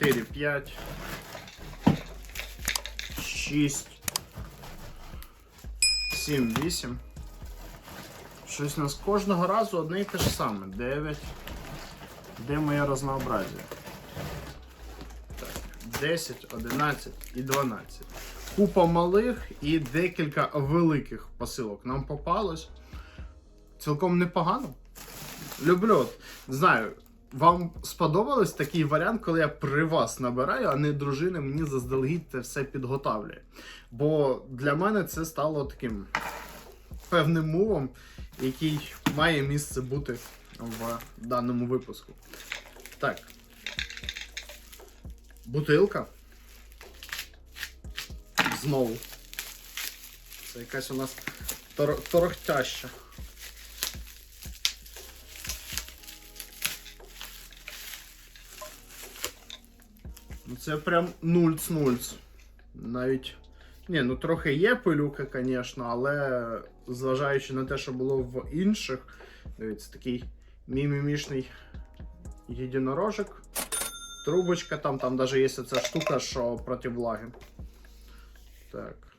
4, 5, 6, 7, 8. Щось у нас кожного разу одне і те ж саме. 9. Де моє разнообразие? Так, 10, 11 і 12. Купа малих і декілька великих посилок нам попалось. Цілком непогано. Люблю. Знаю, вам сподобалось такий варіант, коли я при вас набираю, а не дружина мені заздалегідь це все підготавлює. Бо для мене це стало таким певним мувом, який має місце бути в даному випуску. Так. Бутилка. Знову. Це якась у нас тор- торохтяща. Це прям нульц-нульц. Навіть. Ні, ну трохи є пилюка, звісно, але зважаючи на те, що було в інших, дивіться, такий мімімішний єдинорожик. Трубочка, там, там навіть є ця штука, що проти влаги. Так.